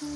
Кум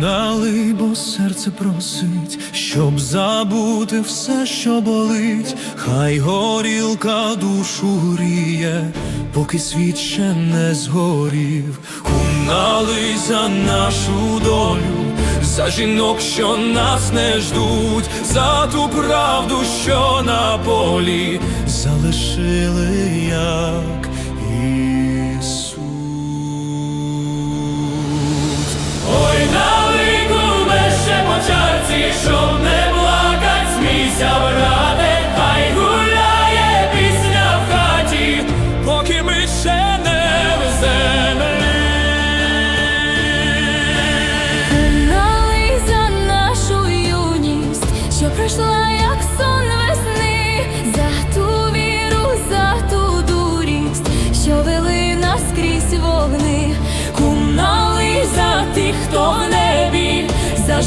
налий, бо серце просить, щоб забути все, що болить, хай горілка душу гріє, поки світ ще не згорів. кунали за нашу долю, за жінок, що нас не ждуть, за ту правду, що на полі залишили як що пройшла як сон весни, за ту віру, за ту дурість, що вели нас крізь вогни. кумнали за тих, хто в небі, за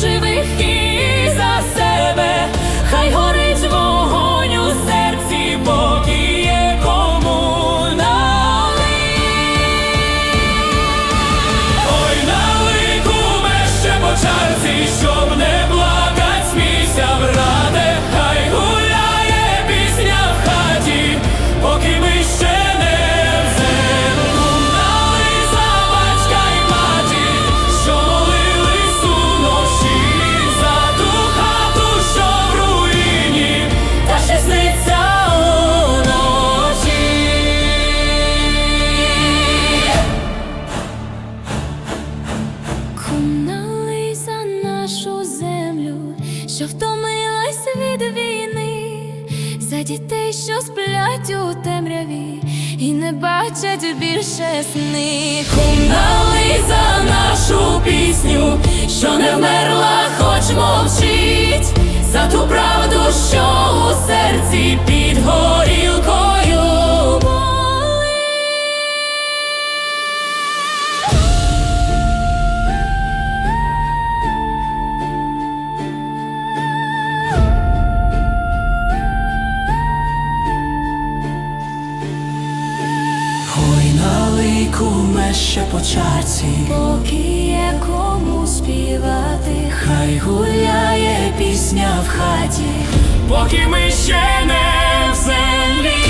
що втомилась від війни, за дітей, що сплять у темряві і не бачать більше сни. Кум за нашу пісню, що не вмерла, хоч мовчить, за ту правду, що у серці під куме ще по чарці, Поки є кому співати, хай гуляє пісня в хаті. поки ми ще не в землі.